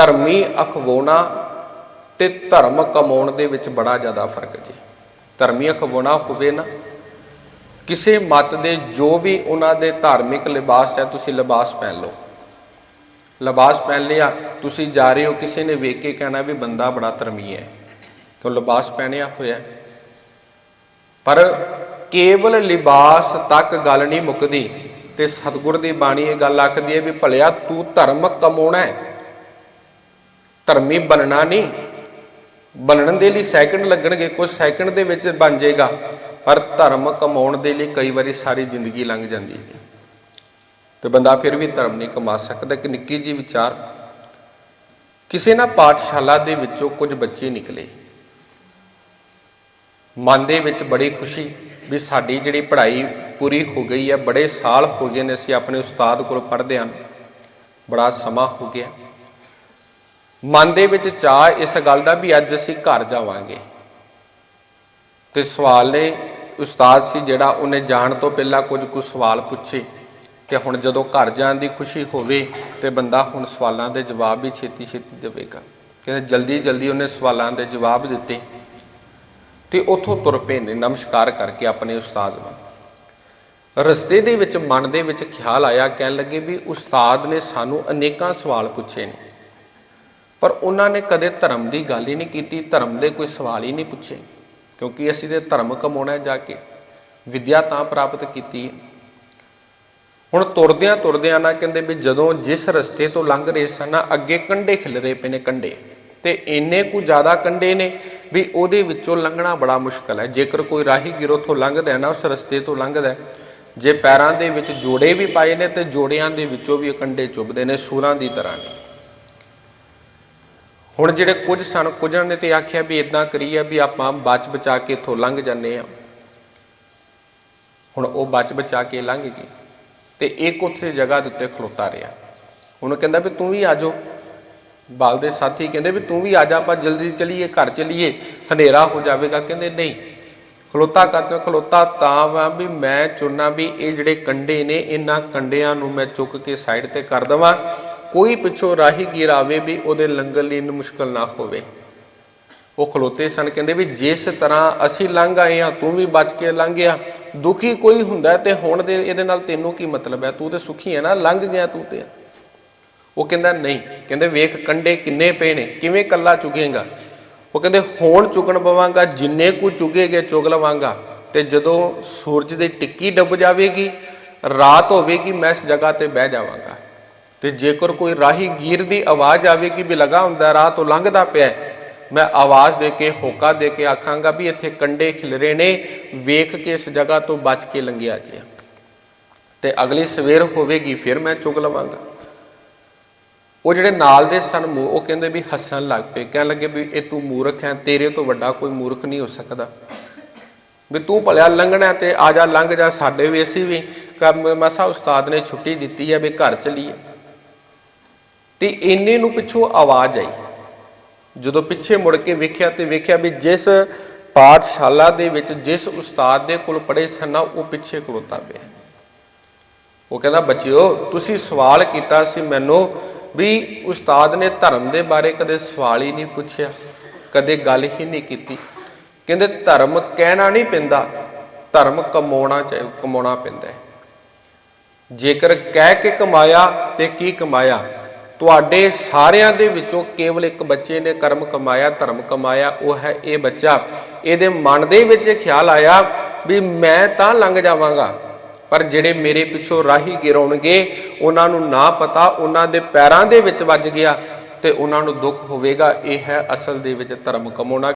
ਧਰਮੀ ਅਖਵਾਉਣਾ ਤੇ ਧਰਮ ਕਮਾਉਣ ਦੇ ਵਿੱਚ ਬੜਾ ਜ਼ਿਆਦਾ ਫ਼ਰਕ ਜੀ। ਧਰਮੀ ਅਖਵਾਉਣਾ ਹੋਵੇ ਨਾ, ਕਿਸੇ ਮਤ ਦੇ ਜੋ ਵੀ ਉਹਨਾਂ ਦੇ ਧਾਰਮਿਕ ਲਿਬਾਸ ਹੈ, ਤੁਸੀਂ ਲਿਬਾਸ ਪਹਿਨ ਲਓ। ਲਿਬਾਸ ਪਹਿਨ ਲਿਆ, ਤੁਸੀਂ ਜਾ ਰਹੇ ਹੋ, ਕਿਸੇ ਨੇ ਵੇਖ ਕੇ ਕਹਿਣਾ ਵੀ ਬੰਦਾ ਬੜਾ ਧਰਮੀ ਹੈ ਕਿਉਂ ਲਿਬਾਸ ਪਹਿਨਿਆ ਹੋਇਆ ਪਰ ਕੇਵਲ ਲਿਬਾਸ ਤੱਕ ਗੱਲ ਨਹੀਂ ਮੁੱਕਦੀ, ਤੇ ਸਤਿਗੁਰ ਦੀ ਬਾਣੀ ਇਹ ਗੱਲ ਆਖਦੀ ਹੈ ਵੀ ਭਲਿਆ ਤੂੰ ਧਰਮ ਕਮਾਉਣਾ ਹੈ ਧਰਮੀ ਬਣਨਾ ਨਹੀਂ। ਬਣਨ ਦੇ ਲਈ ਸੈਕਿੰਡ ਲੱਗਣਗੇ ਕੁਝ ਸੈਕਿੰਡ ਦੇ ਵਿੱਚ ਬਣ ਜਾਏਗਾ। ਪਰ ਧਰਮ ਕਮਾਉਣ ਦੇ ਲਈ ਕਈ ਵਾਰੀ ਸਾਰੀ ਜ਼ਿੰਦਗੀ ਲੰਘ ਜਾਂਦੀ ਹੈ ਜੀ। ਤੇ ਬੰਦਾ ਫਿਰ ਵੀ ਧਰਮ ਨਹੀਂ ਕਮਾ ਸਕਦਾ। ਕਿ ਨਿੱਕੀ ਜੀ ਵਿਚਾਰ। ਕਿਸੇ ਨਾ ਪਾਠਸ਼ਾਲਾ ਦੇ ਵਿੱਚੋਂ ਕੁਝ ਬੱਚੇ ਨਿਕਲੇ। ਮਨ ਦੇ ਵਿੱਚ ਬੜੀ ਖੁਸ਼ੀ ਵੀ ਸਾਡੀ ਜਿਹੜੀ ਪੜ੍ਹਾਈ ਪੂਰੀ ਹੋ ਗਈ ਹੈ, ਬੜੇ ਸਾਲ ਹੋ ਗਏ ਨੇ ਅਸੀਂ ਆਪਣੇ ਉਸਤਾਦ ਕੋਲ ਪੜ੍ਹਦੇ ਹਾਂ। ਬੜਾ ਸਮਾਂ ਹੋ ਗਿਆ। ਮਨ ਦੇ ਵਿੱਚ ਚਾਹ ਇਸ ਗੱਲ ਦਾ ਵੀ ਅੱਜ ਅਸੀਂ ਘਰ ਜਾਵਾਂਗੇ। ਤੇ ਸਵਾਲ ਨੇ ਉਸਤਾਦ ਸੀ ਜਿਹੜਾ ਉਹਨੇ ਜਾਣ ਤੋਂ ਪਹਿਲਾਂ ਕੁਝ ਕੁ ਸਵਾਲ ਪੁੱਛੇ ਤੇ ਹੁਣ ਜਦੋਂ ਘਰ ਜਾਣ ਦੀ ਖੁਸ਼ੀ ਹੋਵੇ ਤੇ ਬੰਦਾ ਹੁਣ ਸਵਾਲਾਂ ਦੇ ਜਵਾਬ ਵੀ ਛੇਤੀ ਛੇਤੀ ਦੇਵੇਗਾ। ਕਹਿੰਦੇ ਜਲਦੀ ਜਲਦੀ ਉਹਨੇ ਸਵਾਲਾਂ ਦੇ ਜਵਾਬ ਦਿੱਤੇ ਤੇ ਉੱਥੋਂ ਤੁਰ ਪਏ ਨੇ ਨਮਸਕਾਰ ਕਰਕੇ ਆਪਣੇ ਉਸਤਾਦ ਨੂੰ ਰਸਤੇ ਦੇ ਵਿੱਚ ਮਨ ਦੇ ਵਿੱਚ ਖਿਆਲ ਆਇਆ, ਕਹਿਣ ਲੱਗੇ ਵੀ ਉਸਤਾਦ ਨੇ ਸਾਨੂੰ ਅਨੇਕਾਂ ਸਵਾਲ ਪੁੱਛੇ ਨੇ। ਪਰ ਉਹਨਾਂ ਨੇ ਕਦੇ ਧਰਮ ਦੀ ਗੱਲ ਹੀ ਨਹੀਂ ਕੀਤੀ, ਧਰਮ ਦੇ ਕੋਈ ਸਵਾਲ ਹੀ ਨਹੀਂ ਪੁੱਛੇ, ਕਿਉਂਕਿ ਅਸੀਂ ਤੇ ਧਰਮ ਕਮਾਉਣਾ ਜਾ ਕੇ, ਵਿਦਿਆ ਤਾਂ ਪ੍ਰਾਪਤ ਕੀਤੀ ਹੈ। ਹੁਣ ਤੁਰਦਿਆਂ ਤੁਰਦਿਆਂ ਨਾ ਕਹਿੰਦੇ ਵੀ ਜਦੋਂ ਜਿਸ ਰਸਤੇ ਤੋਂ ਲੰਘ ਰਹੇ ਸਨ, ਅੱਗੇ ਕੰਡੇ ਖਿਲ ਰਹੇ ਪਏ ਨੇ ਕੰਡੇ ਤੇ ਇੰਨੇ ਕੁ ਜ਼ਿਆਦਾ ਕੰਡੇ ਨੇ ਵੀ ਉਹਦੇ ਵਿੱਚੋਂ ਲੰਘਣਾ ਬੜਾ ਮੁਸ਼ਕਲ ਹੈ। ਜੇਕਰ ਕੋਈ ਰਾਹੀਗੀਰ ਉੱਥੋਂ ਲੰਘਦਾ ਹੈ ਨਾ, ਉਸ ਰਸਤੇ ਤੋਂ ਲੰਘਦਾ ਜੇ ਪੈਰਾਂ ਦੇ ਵਿੱਚ ਜੋੜੇ ਵੀ ਪਾਏ ਨੇ ਤੇ ਜੋੜਿਆਂ ਦੇ ਵਿੱਚੋਂ ਵੀ ਇਹ ਕੰਡੇ ਚੁੱਭਦੇ ਨੇ ਸੂਰਾਂ ਦੀ ਤਰ੍ਹਾਂ। ਨੇ ਹੁਣ ਜਿਹੜੇ ਕੁਝ ਸਨ, ਕੁਝਾਂ ਨੇ ਤੇ ਆਖਿਆ ਵੀ ਇਦਾਂ ਕਰੀਏ ਵੀ ਆਪਾਂ ਬਚ ਬਚਾ ਕੇ ਇੱਥੋਂ ਲੰਘ ਜਾਂਦੇ ਆ ਹੁਣ ਉਹ ਬਚ ਬਚਾ ਕੇ ਲੰਘ ਗਈ ਤੇ ਇੱਕ ਉੱਥੇ ਜਗ੍ਹਾ ਦੇ ਉੱਤੇ ਖਲੋਤਾ ਰਿਹਾ। ਉਹਨੂੰ ਕਹਿੰਦਾ ਵੀ ਤੂੰ ਵੀ ਆ ਜਾਓ। ਬਾਲ ਦੇ ਸਾਥੀ ਕਹਿੰਦੇ ਵੀ ਤੂੰ ਵੀ ਆ ਜਾ, ਆਪਾਂ ਜਲਦੀ ਚਲੀਏ, ਘਰ ਚਲੀਏ, ਹਨੇਰਾ ਹੋ ਜਾਵੇਗਾ। ਕਹਿੰਦੇ ਨਹੀਂ, ਖਲੋਤਾ ਕਰਦੇ ਖਲੋਤਾ ਤਾਂ ਵਾ ਵੀ ਮੈਂ ਚੁਣਨਾ ਵੀ ਇਹ ਜਿਹੜੇ ਕੰਡੇ ਨੇ, ਇਹਨਾਂ ਕੰਡਿਆਂ ਨੂੰ ਮੈਂ ਚੁੱਕ ਕੇ ਸਾਈਡ ਤੇ ਕਰ ਦਵਾਂ। ਕੋਈ ਪਿੱਛੋਂ ਰਾਹੀਗੀਰ ਆਵੇ ਵੀ ਉਹਦੇ ਲੰਗਰ ਲਈ ਇਹਨੂੰ ਮੁਸ਼ਕਲ ਨਾ ਹੋਵੇ। ਉਹ ਖਲੋਤੇ ਸਨ, ਕਹਿੰਦੇ ਵੀ ਜਿਸ ਤਰ੍ਹਾਂ ਅਸੀਂ ਲੰਘ ਆਏ ਆ ਤੂੰ ਵੀ ਬਚ ਕੇ ਲੰਘਿਆ ਦੁਖੀ ਕੋਈ ਹੁੰਦਾ ਤੇ ਹੁਣ ਦੇ ਇਹਦੇ ਨਾਲ ਤੈਨੂੰ ਕੀ ਮਤਲਬ ਹੈ? ਤੂੰ ਤੇ ਸੁਖੀ ਹੈ ਨਾ, ਲੰਘ ਗਿਆ ਤੂੰ ਤੇ। ਉਹ ਕਹਿੰਦਾ, ਨਹੀਂ। ਕਹਿੰਦੇ, ਵੇਖ ਕੰਡੇ ਕਿੰਨੇ ਪਏ ਨੇ, ਕਿਵੇਂ ਕੱਲਾ ਚੁਗੇਗਾ? ਉਹ ਕਹਿੰਦੇ, ਹੋਣ ਚੁਗਣ ਪਵਾਂਗਾ, ਜਿੰਨੇ ਕੁ ਚੁਗੇਗੇ ਚੁਗ ਲਵਾਂਗਾ। ਤੇ ਜਦੋਂ ਸੂਰਜ ਦੀ ਟਿੱਕੀ ਡੁੱਬ ਜਾਵੇਗੀ, ਰਾਤ ਹੋਵੇਗੀ, ਮੈਂ ਇਸ ਜਗ੍ਹਾ ਤੇ ਬਹਿ ਜਾਵਾਂਗਾ। ਤੇ ਜੇਕਰ ਕੋਈ ਰਾਹੀਗੀਰ ਦੀ ਆਵਾਜ਼ ਆਵੇਗੀ ਵੀ ਲਗਾ ਹੁੰਦਾ, ਰਾਹ ਤੋਂ ਲੰਘਦਾ ਪਿਆ ਮੈਂ ਆਵਾਜ਼ ਦੇ ਕੇ, ਹੋਕਾ ਦੇ ਕੇ ਆਖਾਂਗਾ ਵੀ ਇੱਥੇ ਕੰਡੇ ਖਿਲਰੇ ਨੇ, ਵੇਖ ਕੇ ਇਸ ਜਗ੍ਹਾ ਤੋਂ ਬਚ ਕੇ ਲੰਘਿਆ ਜੇ ਤੇ ਅਗਲੀ ਸਵੇਰ ਹੋਵੇਗੀ, ਫਿਰ ਮੈਂ ਚੁਗ ਲਵਾਂਗਾ। ਉਹ ਜਿਹੜੇ ਨਾਲ ਦੇ ਸਨ, ਮੂ- ਉਹ ਕਹਿੰਦੇ ਵੀ ਹੱਸਣ ਲੱਗ ਪਏ। ਕਹਿਣ ਲੱਗੇ ਵੀ ਇਹ ਤੂੰ ਮੂਰਖ ਹੈ, ਤੇਰੇ ਤੋਂ ਵੱਡਾ ਕੋਈ ਮੂਰਖ ਨਹੀਂ ਹੋ ਸਕਦਾ। ਵੀ ਤੂੰ ਭਲਿਆ ਲੰਘਣਾ ਤੇ ਆ ਜਾ, ਲੰਘ ਜਾ, ਸਾਡੇ ਵੀ ਅਸੀਂ ਵੀ। ਕੰਮ ਮਸਾ ਉਸਤਾਦ ਨੇ ਛੁੱਟੀ ਦਿੱਤੀ ਹੈ ਵੀ ਘਰ ਚਲੀਏ। ਤੇ ਇੰਨੇ ਨੂੰ ਪਿੱਛੋਂ ਆਵਾਜ਼ ਆਈ। ਜਦੋਂ ਪਿੱਛੇ ਮੁੜ ਕੇ ਵੇਖਿਆ ਤੇ ਵੇਖਿਆ ਵੀ ਜਿਸ ਪਾਠਸ਼ਾਲਾ ਦੇ ਵਿੱਚ ਜਿਸ ਉਸਤਾਦ ਦੇ ਕੋਲ ਪੜ੍ਹੇ ਸਨ ਨਾ, ਉਹ ਪਿੱਛੇ ਖੜੋਤਾ ਪਿਆ। ਉਹ ਕਹਿੰਦਾ, ਬੱਚਿਓ, ਤੁਸੀਂ ਸਵਾਲ ਕੀਤਾ ਸੀ ਮੈਨੂੰ ਵੀ ਉਸਤਾਦ ਨੇ ਧਰਮ ਦੇ ਬਾਰੇ ਕਦੇ ਸਵਾਲ ਹੀ ਨਹੀਂ ਪੁੱਛਿਆ, ਕਦੇ ਗੱਲ ਹੀ ਨਹੀਂ ਕੀਤੀ। ਕਹਿੰਦੇ, ਧਰਮ ਕਹਿਣਾ ਨਹੀਂ ਪੈਂਦਾ, ਧਰਮ ਕਮਾਉਣਾ ਚਾਹੀ ਕਮਾਉਣਾ ਪੈਂਦਾ ਜੇਕਰ ਕਹਿ ਕੇ ਕਮਾਇਆ ਤੇ ਕੀ ਕਮਾਇਆ ਤੁਹਾਡੇ ਸਾਰਿਆਂ ਦੇ ਵਿੱਚੋਂ ਕੇਵਲ ਇੱਕ ਬੱਚੇ ਨੇ ਕਰਮ ਕਮਾਇਆ, ਧਰਮ ਕਮਾਇਆ, ਉਹ ਹੈ ਇਹ ਬੱਚਾ। ਇਹਦੇ ਮਨ ਦੇ ਵਿੱਚ ਇਹ ਖਿਆਲ ਆਇਆ ਵੀ ਮੈਂ ਤਾਂ ਲੰਘ ਜਾਵਾਂਗਾ, ਪਰ ਜਿਹੜੇ ਮੇਰੇ ਪਿੱਛੋਂ ਰਾਹੀ ਗਿਰਾਉਣਗੇ, ਉਹਨਾਂ ਨੂੰ ਨਾ ਪਤਾ, ਉਹਨਾਂ ਦੇ ਪੈਰਾਂ ਦੇ ਵਿੱਚ ਵੱਜ ਗਿਆ ਤੇ ਉਹਨਾਂ ਨੂੰ ਦੁੱਖ ਹੋਵੇਗਾ। ਇਹ ਹੈ ਅਸਲ ਦੇ ਵਿੱਚ ਧਰਮ ਕਮਾਉਣਾ।